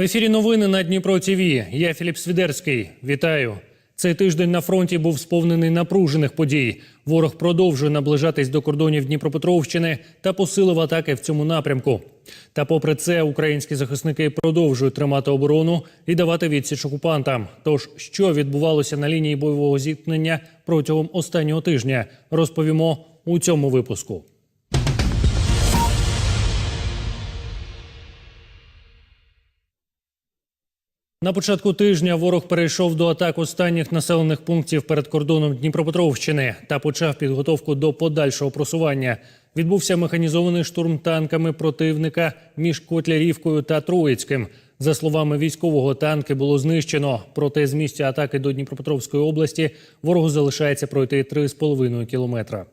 В ефірі новини на Дніпро ТІВІ. Я Філіп Свідерський. Вітаю. Цей тиждень на фронті був сповнений напружених подій. Ворог продовжує наближатись до кордонів Дніпропетровщини та посилив атаки в цьому напрямку. Та, попри це, українські захисники продовжують тримати оборону і давати відсіч окупантам. Тож, що відбувалося на лінії бойового зіткнення протягом останнього тижня, розповімо у цьому випуску. На початку тижня ворог перейшов до атак останніх населених пунктів перед кордоном Дніпропетровщини та почав підготовку до подальшого просування. Відбувся механізований штурм танками противника між Котлярівкою та Троїцьким. За словами військового, танки було знищено. Проте з місця атаки до Дніпропетровської області ворогу залишається пройти 3,5 кілометра.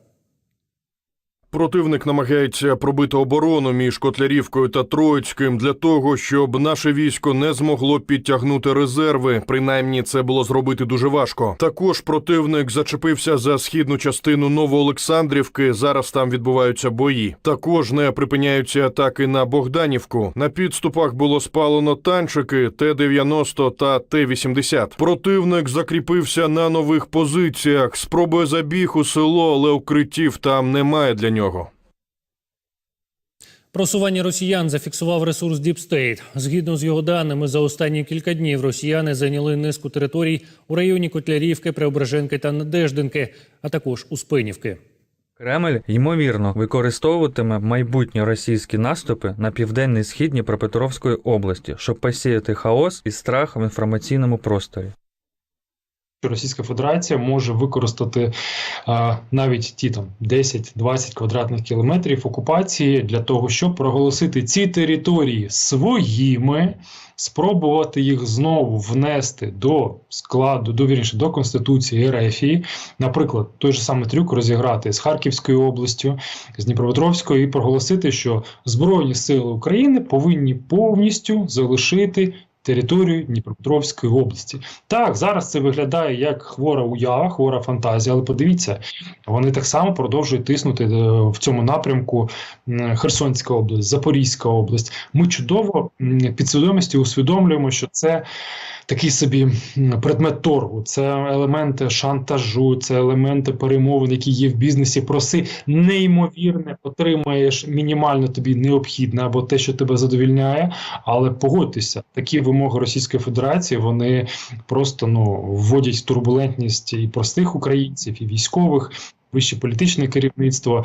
Противник намагається пробити оборону між Котлярівкою та Троїцьким для того, щоб наше військо не змогло підтягнути резерви. Принаймні, це було зробити дуже важко. Також противник зачепився за східну частину Новоолександрівки. Зараз там відбуваються бої. Також не припиняються атаки на Богданівку. На підступах було спалено танчики Т-90 та Т-80. Противник закріпився на нових позиціях. Спробує забіг у село, але укриттів там немає для нього. Просування росіян зафіксував ресурс Deep State. Згідно з його даними, за останні кілька днів росіяни зайняли низку територій у районі Котлярівки, Преображенки та Надеждинки, а також Успенівки. Кремль ймовірно використовуватиме майбутні російські наступи на південний схід Дніпропетровської області, щоб посіяти хаос і страх в інформаційному просторі. Що Російська Федерація може використати а, навіть ті там 10-20 квадратних кілометрів окупації для того, щоб проголосити ці території своїми, спробувати їх знову внести до складу, до вірніше, до Конституції РФ, наприклад, той же самий трюк розіграти з Харківською областю, з Дніпропетровською, і проголосити, що Збройні сили України повинні повністю залишити територію Дніпропетровської області. Так, зараз це виглядає як хвора уява, хвора фантазія, але подивіться, вони так само продовжують тиснути е, в цьому напрямку Херсонська область, Запорізька область. Ми чудово м, підсвідомості усвідомлюємо, що це. Такий собі предмет торгу, це елементи шантажу, це елементи перемовин, які є в бізнесі. Проси неймовірне, отримаєш мінімально тобі необхідне або те, що тебе задовільняє. Але погодьтеся, такі вимоги Російської Федерації вони просто ну вводять турбулентність і простих українців, і військових, вище політичне керівництво.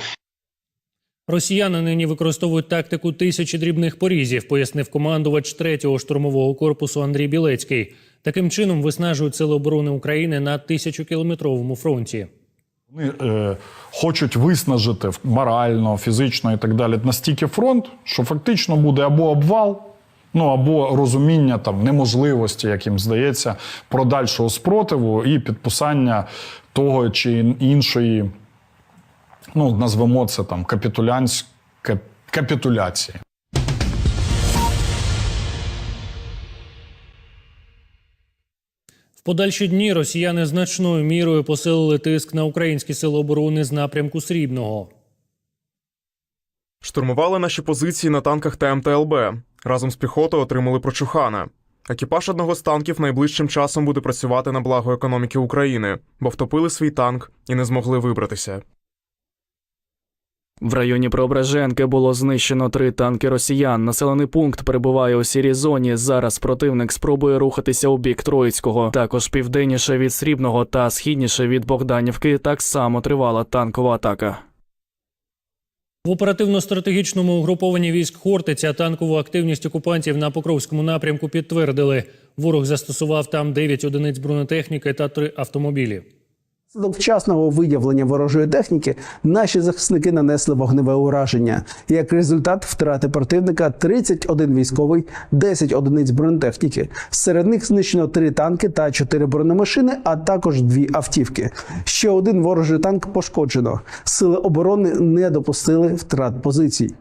Росіяни нині використовують тактику тисячі дрібних порізів, пояснив командувач 3-го штурмового корпусу Андрій Білецький. Таким чином виснажують сили оборони України на тисячокілометровому фронті. Вони е, хочуть виснажити морально, фізично і так далі настільки фронт, що фактично буде або обвал, ну або розуміння там неможливості, як їм здається, продальшого спротиву і підписання того чи іншої, ну назвемо це там капітулянськ... капітуляції. В подальші дні росіяни значною мірою посилили тиск на українські сили оборони з напрямку Срібного. Штурмували наші позиції на танках ТМТЛБ. Разом з піхотою отримали прочухана. Екіпаж одного з танків найближчим часом буде працювати на благо економіки України, бо втопили свій танк і не змогли вибратися. В районі Преображенки було знищено три танки росіян. Населений пункт перебуває у сірій зоні. Зараз противник спробує рухатися у бік Троїцького. Також південніше від Срібного та східніше від Богданівки так само тривала танкова атака. В оперативно-стратегічному угрупованні військ Хортиця танкову активність окупантів на Покровському напрямку підтвердили. Ворог застосував там 9 одиниць бронетехніки та 3 автомобілі. До вчасного виявлення ворожої техніки наші захисники нанесли вогневе ураження. Як результат, втрати противника 31 військовий, 10 одиниць бронетехніки. Серед них знищено 3 танки та 4 бронемашини, а також 2 автівки. Ще один ворожий танк пошкоджено. Сили оборони не допустили втрат позицій.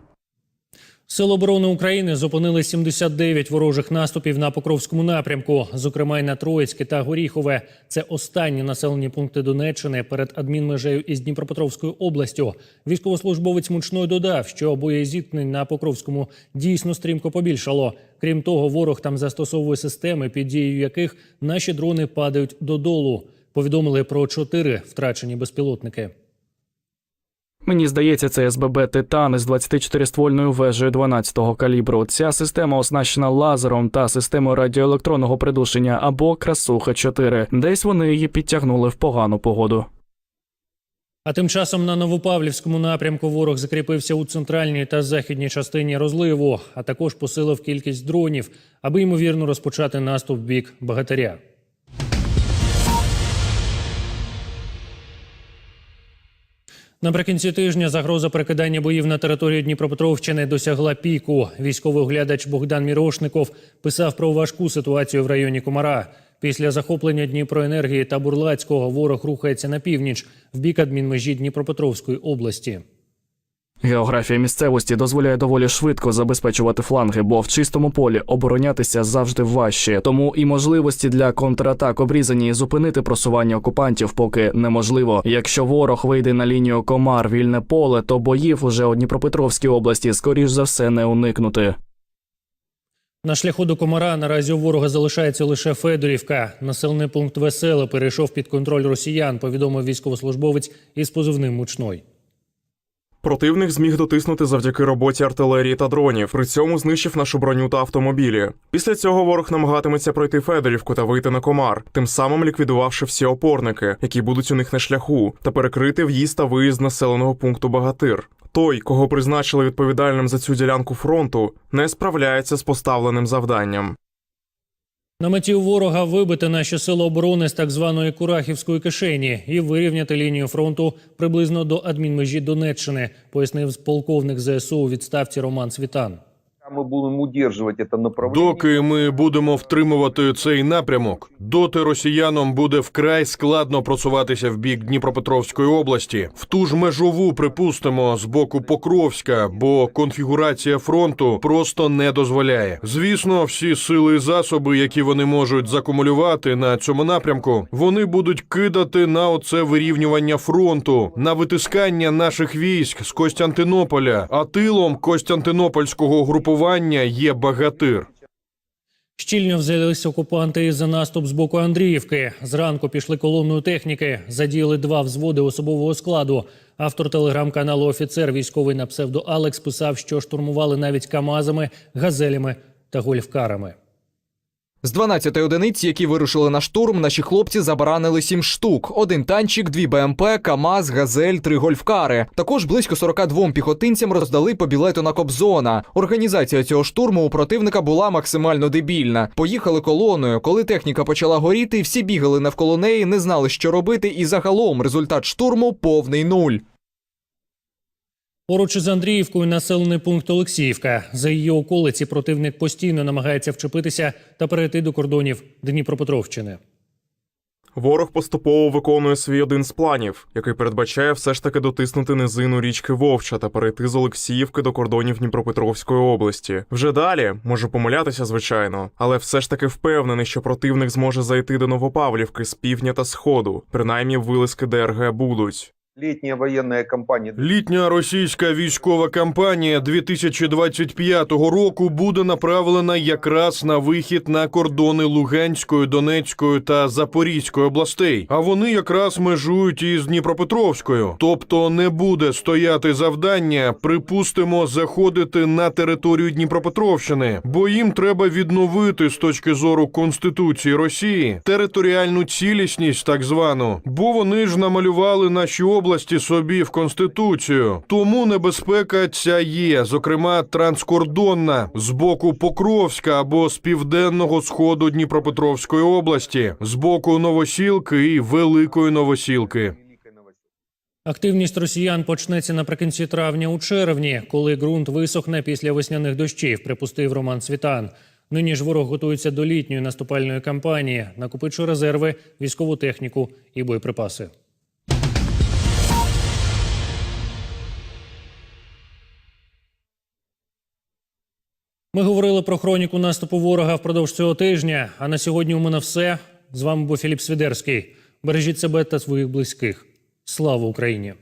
Сили оборони України зупинили 79 ворожих наступів на Покровському напрямку, зокрема й на Троїцьке та Горіхове. Це останні населені пункти Донеччини перед адмінмежею із Дніпропетровською областю. Військовослужбовець мучної додав, що боєзіткнень на Покровському дійсно стрімко побільшало. Крім того, ворог там застосовує системи, під дією яких наші дрони падають додолу. Повідомили про чотири втрачені безпілотники. Мені здається, це СББ Титан із 24-ствольною вежею 12-го калібру. Ця система оснащена лазером та системою радіоелектронного придушення або красуха 4 Десь вони її підтягнули в погану погоду. А тим часом на Новопавлівському напрямку ворог закріпився у центральній та західній частині розливу, а також посилив кількість дронів, аби ймовірно розпочати наступ в бік Багатиря. Наприкінці тижня загроза перекидання боїв на територію Дніпропетровщини досягла піку. Військовий оглядач Богдан Мірошников писав про важку ситуацію в районі Комара. Після захоплення Дніпроенергії та Бурлацького ворог рухається на північ в бік адмінмежі Дніпропетровської області. Географія місцевості дозволяє доволі швидко забезпечувати фланги, бо в чистому полі оборонятися завжди важче. Тому і можливості для контратак обрізані і зупинити просування окупантів поки неможливо. Якщо ворог вийде на лінію комар вільне поле, то боїв уже у Дніпропетровській області скоріш за все не уникнути. На шляху до Комара наразі у ворога залишається лише Федорівка. Населений пункт Веселе перейшов під контроль росіян, повідомив військовослужбовець із позивним мучной. Противник зміг дотиснути завдяки роботі артилерії та дронів. При цьому знищив нашу броню та автомобілі. Після цього ворог намагатиметься пройти Федорівку та вийти на комар, тим самим ліквідувавши всі опорники, які будуть у них на шляху, та перекрити в'їзд та виїзд населеного пункту Багатир. Той, кого призначили відповідальним за цю ділянку фронту, не справляється з поставленим завданням. На меті ворога вибити наші сили оборони з так званої Курахівської кишені і вирівняти лінію фронту приблизно до адмінмежі Донеччини, пояснив полковник ЗСУ у відставці Роман Світан. Мы будем удерживать это направление. Доки ми будемо втримувати цей напрямок, доти росіянам буде вкрай складно просуватися в бік Дніпропетровської області. В ту ж межову припустимо з боку Покровська, бо конфігурація фронту просто не дозволяє. Звісно, всі сили і засоби, які вони можуть закумулювати на цьому напрямку, вони будуть кидати на оце вирівнювання фронту, на витискання наших військ з Костянтинополя, а тилом Костянтинопольського групування є Багатир. Щільно взялися окупанти за наступ з боку Андріївки. Зранку пішли колонною техніки, задіяли два взводи особового складу. Автор телеграм-каналу Офіцер військовий на псевдо Алекс писав, що штурмували навіть камазами, газелями та гольфкарами. З 12 одиниць, які вирушили на штурм, наші хлопці забаранили 7 штук: один танчик, дві БМП, КАМАЗ, Газель, три гольфкари. Також близько 42 піхотинцям роздали по білету на Кобзона. Організація цього штурму у противника була максимально дебільна. Поїхали колоною. Коли техніка почала горіти, всі бігали навколо неї, не знали, що робити, і загалом результат штурму повний нуль. Поруч із Андріївкою населений пункт Олексіївка. За її околиці противник постійно намагається вчепитися та перейти до кордонів Дніпропетровщини. Ворог поступово виконує свій один з планів, який передбачає все ж таки дотиснути низину річки Вовча та перейти з Олексіївки до кордонів Дніпропетровської області. Вже далі можу помилятися, звичайно, але все ж таки впевнений, що противник зможе зайти до Новопавлівки з півдня та сходу. Принаймні вилазки ДРГ будуть. Летняя военная кампания. Літня російська військова кампанія 2025 року буде направлена якраз на вихід на кордони Луганської, Донецької та Запорізької областей. А вони якраз межують із Дніпропетровською. Тобто не буде стояти завдання, припустимо, заходити на територію Дніпропетровщини, бо їм треба відновити з точки зору Конституції Росії територіальну цілісність, так звану, бо вони ж намалювали наші області собі в конституцію. Тому небезпека ця є, зокрема транскордонна з боку Покровська або з південного сходу Дніпропетровської області, з боку Новосілки і Великої Новосілки. Активність росіян почнеться наприкінці травня у червні, коли ґрунт висохне після весняних дощів, припустив Роман Світан. Нині ж ворог готується до літньої наступальної кампанії, накопичує резерви, військову техніку і боєприпаси. Ми говорили про хроніку наступу ворога впродовж цього тижня. А на сьогодні у мене все. З вами був Філіп Свідерський. Бережіть себе та своїх близьких. Слава Україні!